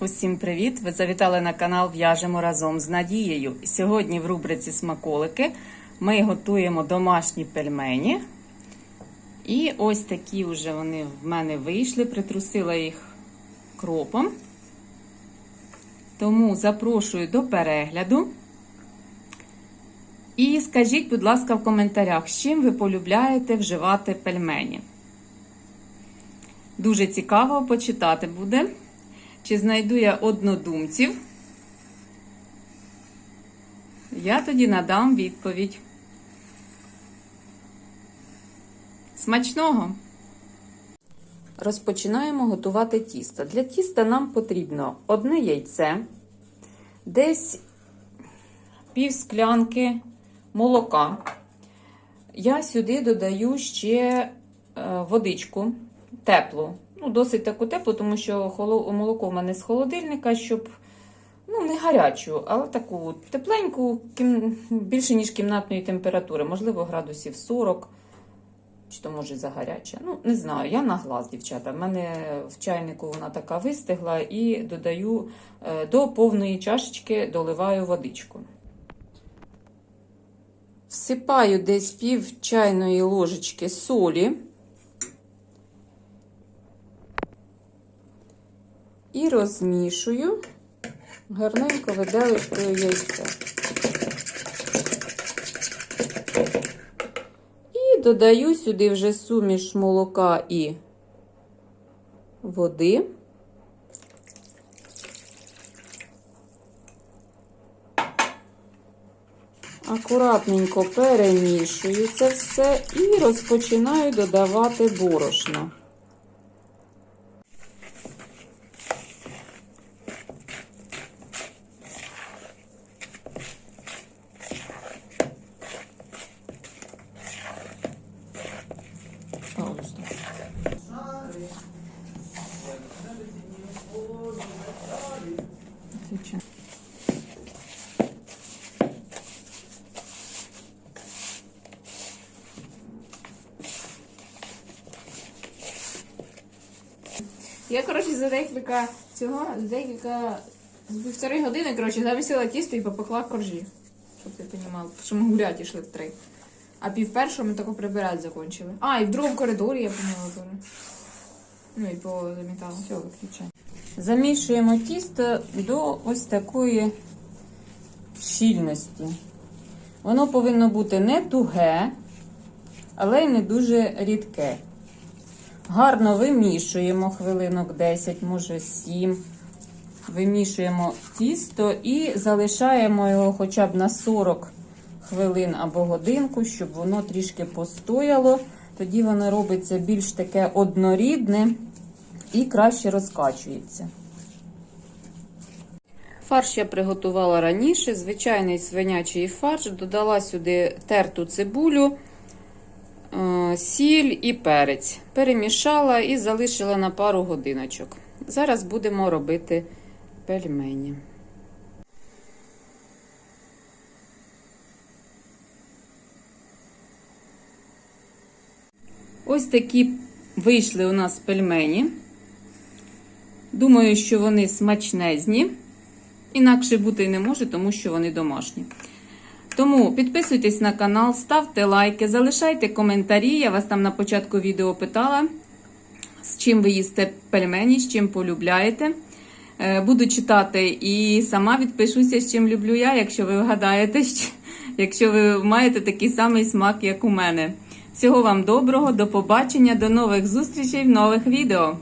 Усім привіт! Ви завітали на канал В'яжемо разом з Надією. Сьогодні в рубриці Смаколики ми готуємо домашні пельмені. І ось такі вже вони в мене вийшли, притрусила їх кропом. Тому запрошую до перегляду. І скажіть, будь ласка, в коментарях, з чим ви полюбляєте вживати пельмені. Дуже цікаво почитати буде. Чи знайду я однодумців? Я тоді надам відповідь. Смачного! Розпочинаємо готувати тісто. Для тіста нам потрібно одне яйце, десь пів склянки молока. Я сюди додаю ще е, водичку теплу. Ну, досить таку теплу, тому що молоко в мене з холодильника, щоб ну, не гарячу, але таку тепленьку, більше, ніж кімнатної температури, можливо, градусів 40, чи то може загаряча. Ну, не знаю, я на глаз, дівчата. В мене в чайнику вона така вистигла і додаю е, до повної чашечки доливаю водичку. Всипаю десь пів чайної ложечки солі. І розмішую гарненько виделочкою яйця. І додаю сюди вже суміш молока і води. Акуратненько перемішую це все і розпочинаю додавати борошно. Отлично. Я, коротше, за декілька цього, за декілька за півтори години, коротше, замісила тісто і попекла коржі. Щоб ти розумів, що ми гуляти йшли в три. А пів першого ми тако прибирати закончили. А, і в другому коридорі я теж. Ну і по замітала. Все, виключай. Замішуємо тісто до ось такої щільності. Воно повинно бути не туге, але й не дуже рідке. Гарно вимішуємо хвилинок 10, може 7. Вимішуємо тісто і залишаємо його хоча б на 40 хвилин або годинку, щоб воно трішки постояло. Тоді воно робиться більш таке однорідне і краще розкачується. Фарш я приготувала раніше, звичайний свинячий фарш, додала сюди терту цибулю, е, сіль і перець. Перемішала і залишила на пару годиночок. Зараз будемо робити пельмені. Ось такі вийшли у нас пельмені. Думаю, що вони смачнезні. Інакше бути не може, тому що вони домашні. Тому підписуйтесь на канал, ставте лайки, залишайте коментарі. Я вас там на початку відео питала, з чим ви їсте пельмені, з чим полюбляєте. Е, Буду читати і сама відпишуся, з чим люблю я, якщо ви вгадаєте, якщо ви маєте такий самий смак, як у мене. Всього вам доброго, до побачення, до нових зустрічей в нових відео.